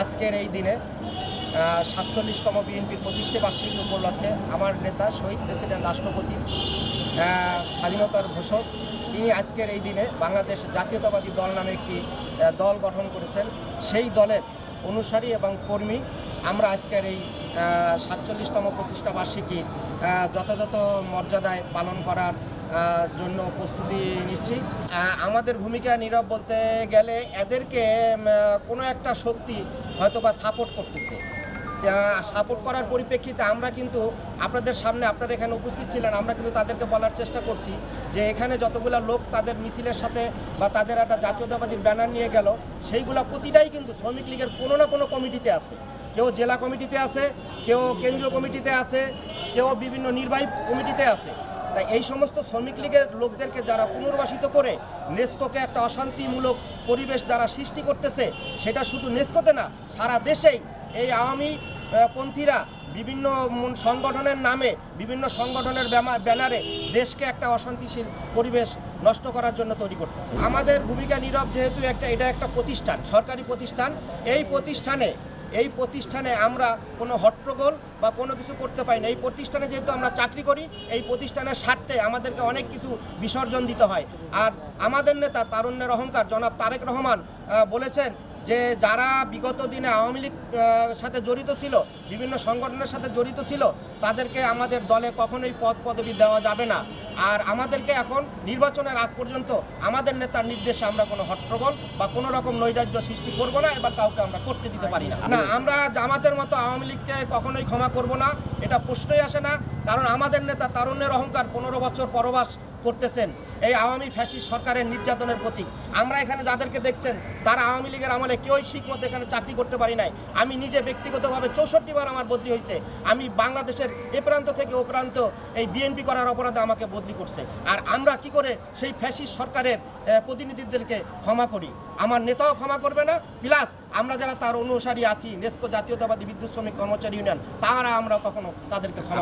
আজকের এই দিনে সাতচল্লিশতম বিএনপির প্রতিষ্ঠা বার্ষিকী উপলক্ষে আমার নেতা, শহীদ প্রেসিডেন্ট, রাষ্ট্রপতি স্বাধীনতার ঘোষক, তিনি আজকের এই দিনে বাংলাদেশ জাতীয়তাবাদী দল নামে একটি দল গঠন করেছেন। সেই দলের অনুসারী এবং কর্মী আমরা আজকের এই সাতচল্লিশতম প্রতিষ্ঠা বার্ষিকী যথাযথ মর্যাদায় পালন করার জন্য প্রস্তুতি নিচ্ছি। আমাদের ভূমিকা নীরব বলতে গেলে এদেরকে কোনো একটা শক্তি হয়তো বা সাপোর্ট করতেছে সাপোর্ট করার পরিপ্রেক্ষিতে আমরা কিন্তু আপনাদের সামনে, আপনারা এখানে উপস্থিত ছিলেন, আমরা কিন্তু তাদেরকে বলার চেষ্টা করছি যে এখানে যতগুলো লোক তাদের মিছিলের সাথে বা তাদের একটা জাতীয়তাবাদীর ব্যানার নিয়ে গেল, সেইগুলো প্রতিটাই কিন্তু শ্রমিক লীগের কোনো না কোনো কমিটিতে আছে। কেউ জেলা কমিটিতে আছে, কেউ কেন্দ্রীয় কমিটিতে আছে, কেউ বিভিন্ন নির্বাহী কমিটিতে আছে। তাই এই সমস্ত শ্রমিক লীগের লোকদেরকে যারা পুনর্বাসিত করে নেস্কোকে একটা অশান্তিমূলক পরিবেশ যারা সৃষ্টি করতেছে, সেটা শুধু নেস্কোতে না, সারা দেশেই এই আওয়ামী পন্থীরা বিভিন্ন সংগঠনের নামে, বিভিন্ন সংগঠনের ব্যানারে দেশকে একটা অশান্তিশীল পরিবেশ নষ্ট করার জন্য তৈরি করতেছে। আমাদের ভূমিকা নীরব যেহেতু একটা, এটা একটা প্রতিষ্ঠান, সরকারি প্রতিষ্ঠান। এই প্রতিষ্ঠানে এই প্রতিষ্ঠানে আমরা কোনো হট্টগোল বা কোনো কিছু করতে পারি না। এই প্রতিষ্ঠানে যেহেতু আমরা চাকরি করি, এই প্রতিষ্ঠানের স্বার্থে আমাদেরকে অনেক কিছু বিসর্জন দিতে হয়। আর আমাদের নেতা তারুণ্যের অহংকার, জনাব তারেক রহমান বলেছেন যে যারা বিগত দিনে আওয়ামী লীগ সাথে জড়িত ছিল, বিভিন্ন সংগঠনের সাথে জড়িত ছিল, তাদেরকে আমাদের দলে কখনোই পদ পদবি দেওয়া যাবে না। আর আমাদেরকে এখন নির্বাচনের আগ পর্যন্ত আমাদের নেতার নির্দেশে আমরা কোনো হট্টগোল বা কোনো রকম নৈরাজ্য সৃষ্টি করব না এবার কাউকে আমরা করতে দিতে পারি না। না, আমরা জামাতের মতো আওয়ামী লীগকে কখনোই ক্ষমা করব না, এটা প্রশ্নই আসে না। কারণ আমাদের নেতা তারুণ্যের অহংকার পনেরো বছর পরবাস করতেছেন। এই আওয়ামী ফ্যাসিস্ট সরকারের নির্যাতনের প্রতীক। আমরা এখানে যাদেরকে দেখছেন, তারা আওয়ামী লীগের আমলে কেউই ঠিক মতো এখানে চাকরি করতে পারি নাই। আমি নিজে ব্যক্তিগতভাবে চৌষট্টি বার আমার বদলি হয়েছে। আমি বাংলাদেশের এ প্রান্ত থেকে ও প্রান্ত এই বিএনপি করার অপরাধে আমাকে বদলি করছে। আর আমরা কি করে সেই ফ্যাসিস্ট সরকারের প্রতিনিধিদেরকে ক্ষমা করি? আমার নেতাও ক্ষমা করবে না। প্লাস আমরা যারা তার অনুসারী আছি, নেস্কো জাতীয়তাবাদী বিদ্যুৎ শ্রমিক কর্মচারী ইউনিয়ন, তারা আমরা কখনো তাদেরকে ক্ষমা